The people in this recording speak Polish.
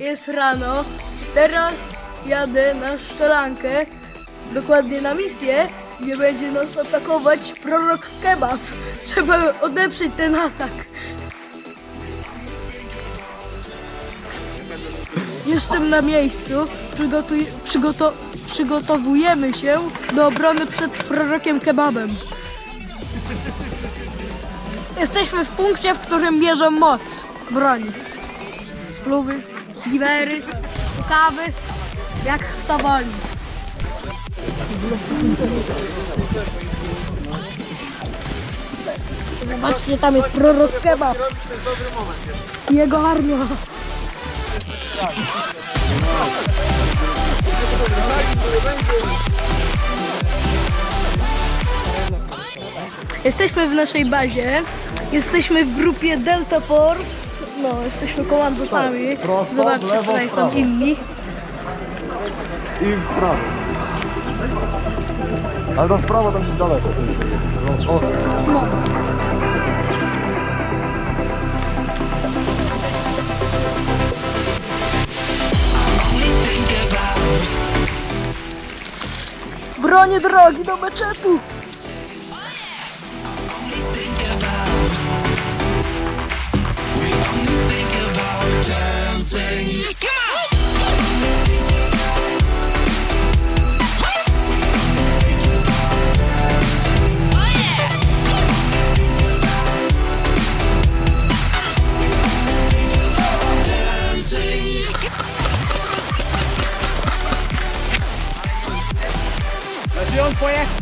Jest rano. Teraz jadę na szczelankę, dokładnie na misję, gdzie będzie nas atakować prorok kebab. Trzeba odeprzeć ten atak. Jestem na miejscu, przygotuj, przygoto, przygotowujemy się do obrony przed prorokiem kebabem. Jesteśmy w punkcie, w którym bierze moc broni. Spluwy, giwery, kawy, jak kto woli. Zobaczcie, tam jest prorok kebab. I Jego armia. Jesteśmy w naszej bazie. Jesteśmy w grupie Delta Force. No, jesteśmy komandosami. prosto, Zobaczcie, lewo, tutaj są prawo. inni. I w prawo. Ale to w prawo tam gdzieś daleko. No, o, No. Bronię drogi do meczetu. California